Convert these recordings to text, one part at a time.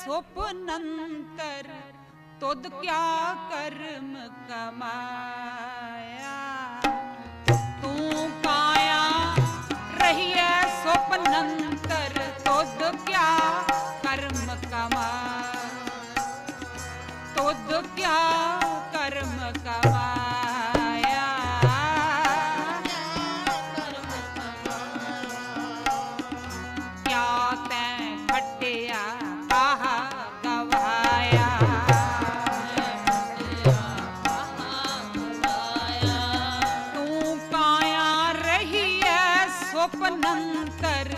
स्वप्नंतर, तुद क्या कर्म कमाया? तू काया रही है स्वप्नंतर, तुद क्या कर्म कमा तुद क्या कर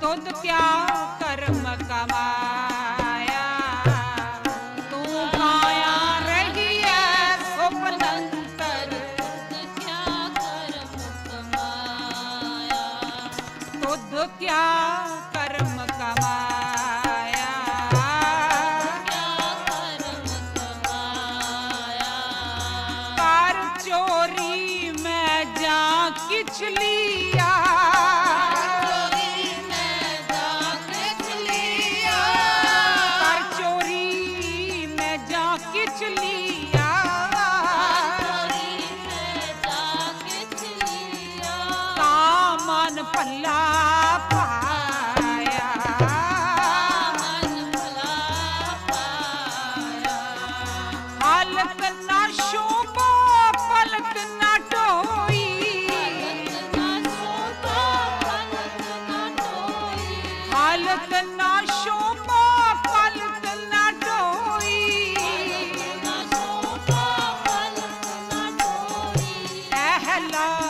तो तुद प्याव कर्म कमा। Allah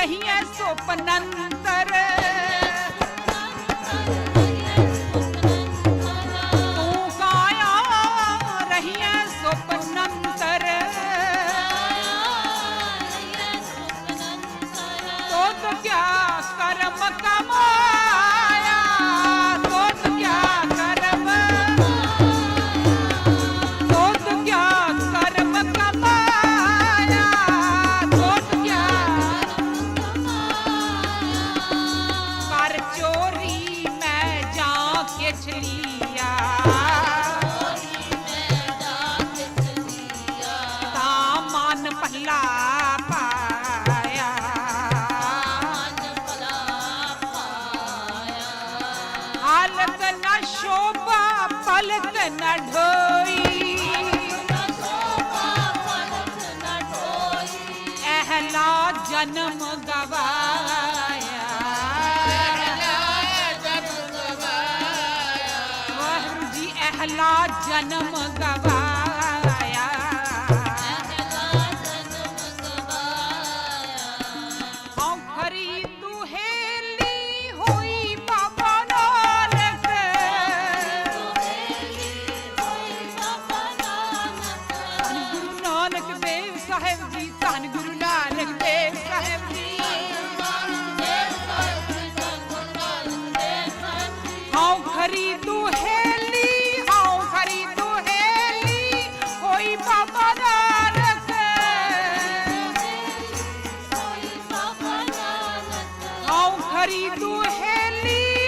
कहिए सोपनंतर Mangava. हरी दुहेली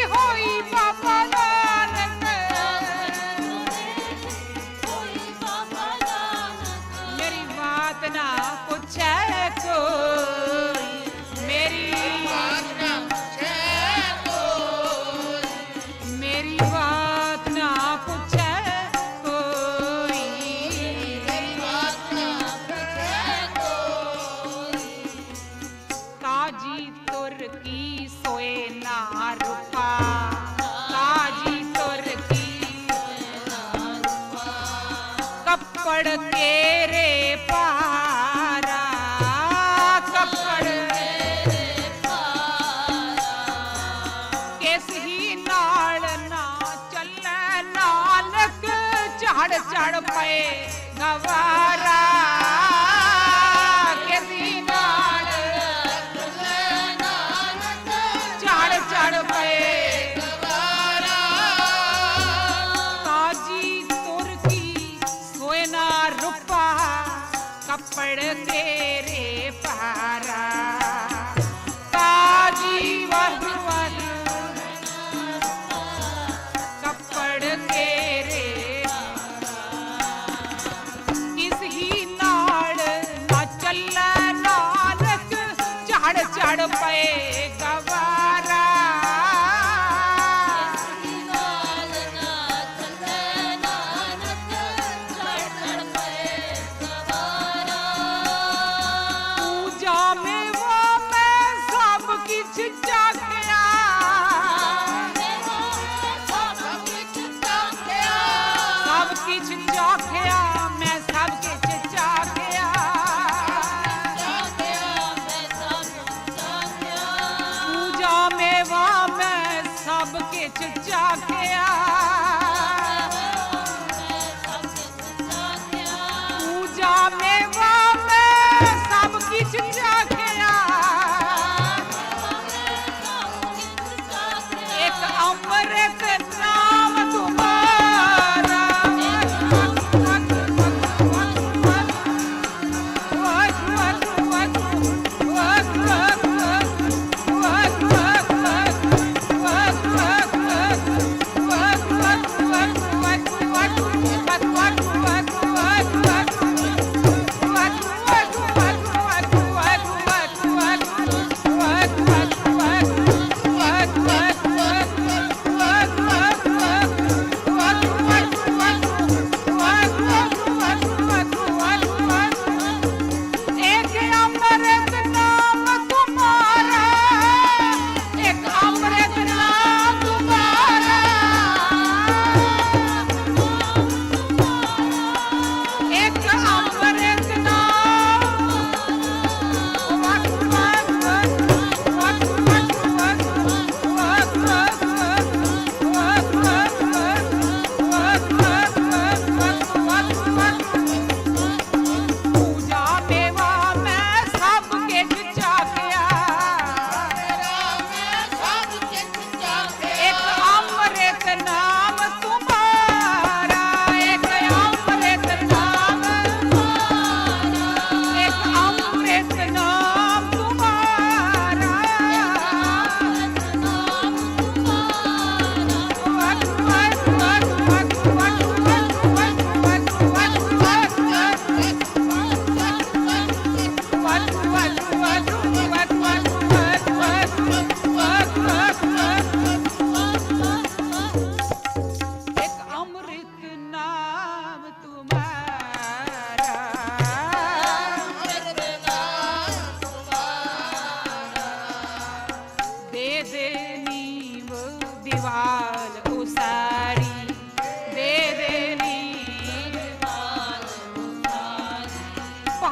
ਕੱਪੜ ਕੇਰੇ ਪਾਰਾ, ਕੱਪੜ ਕੇਰੇ ਪਾਰਾ। ਕਿਸ ਹੀ ਨਾਲ ਨਾ ਚੱਲੇ ਨਾਲਕ ਝੜ ਝੜ ਪਏ ਗਵਾਰਾ।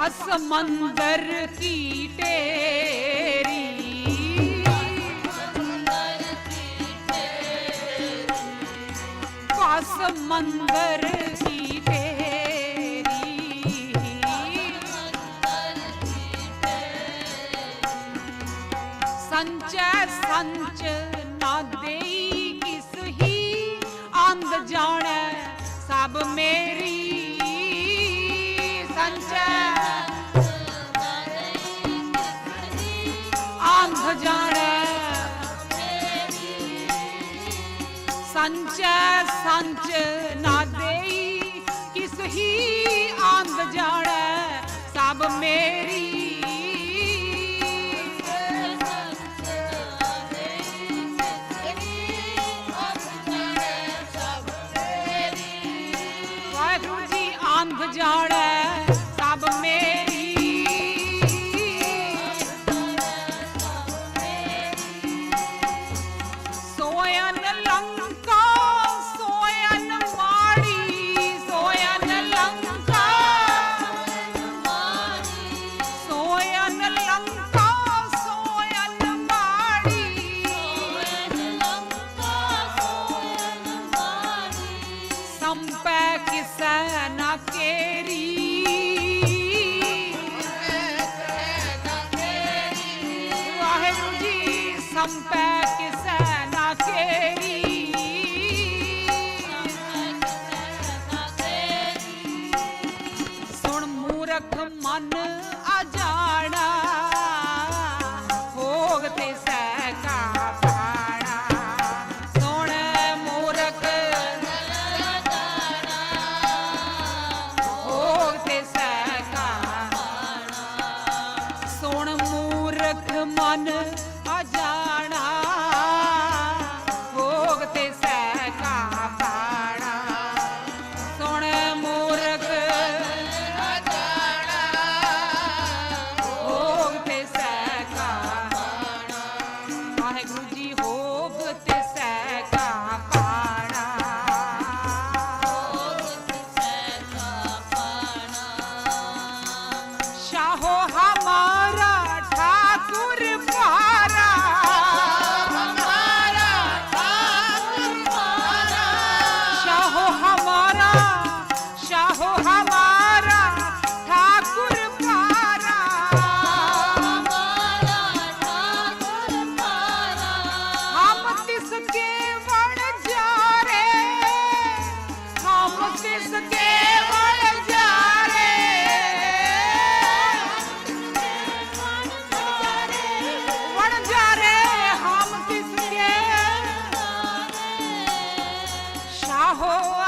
समंदर की टेरी समंदर की टेरी संचय संचय ਸੰਚੈ ਸੰਚ ਨਾ ਦੇਈ ਕਿਸ ਹੀ ਅੰਧ ਜਾਣੈ। ਸਭ ਮੇਰੀ y'all. Oh.